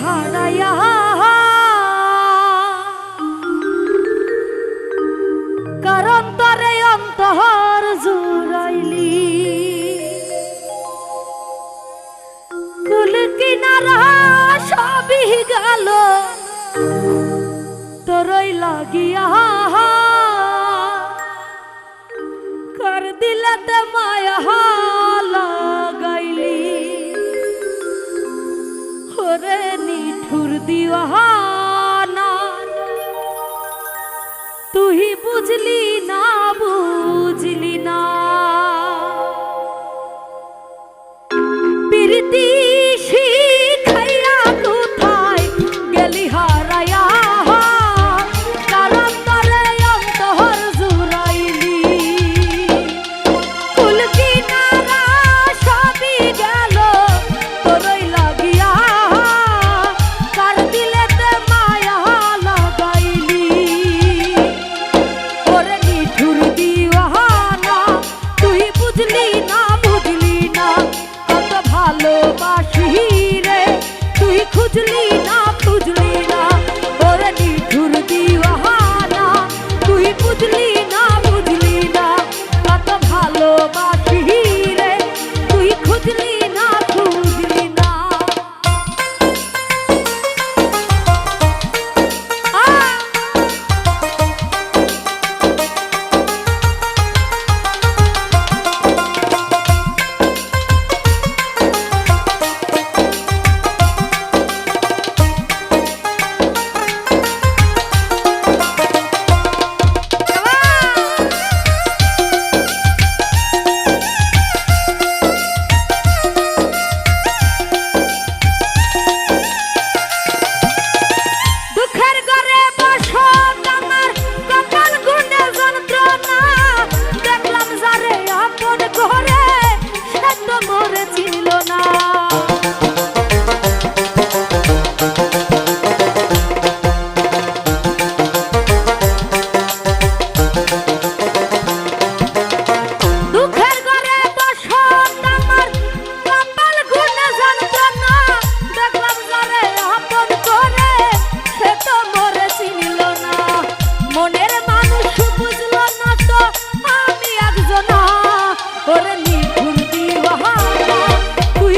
হারাইয়া কারণ তরে অন্তর জুড়াইলি। কুল কিনারা সবই গেল। তোরই লাগিয়া। কর দিলতে মায়া লাগাইলি। ওরে দিওয়ানা তুই বুঝলি না বুঝলি না।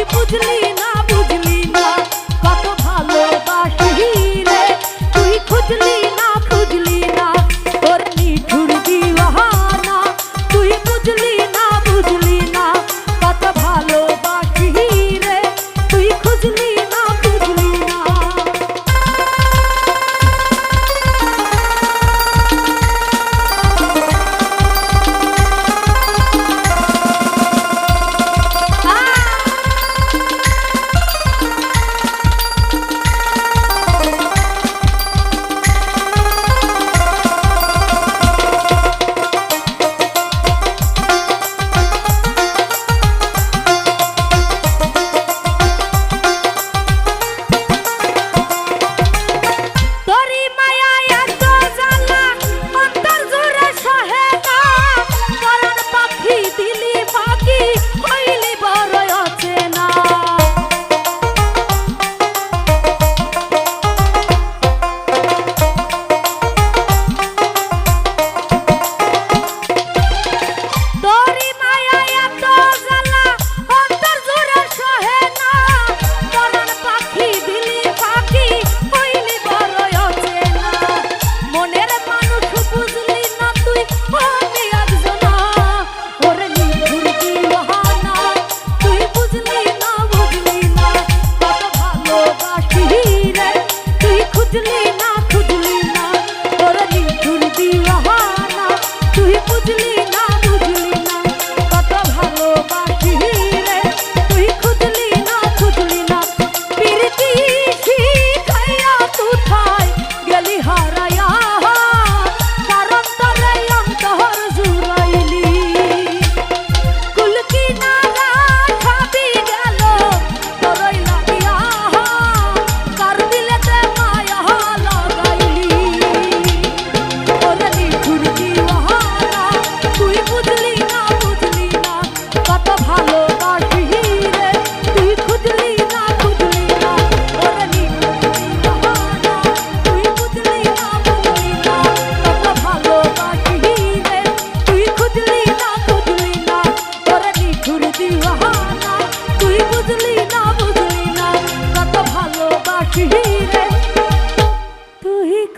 বুঝলি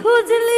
খুঁজলে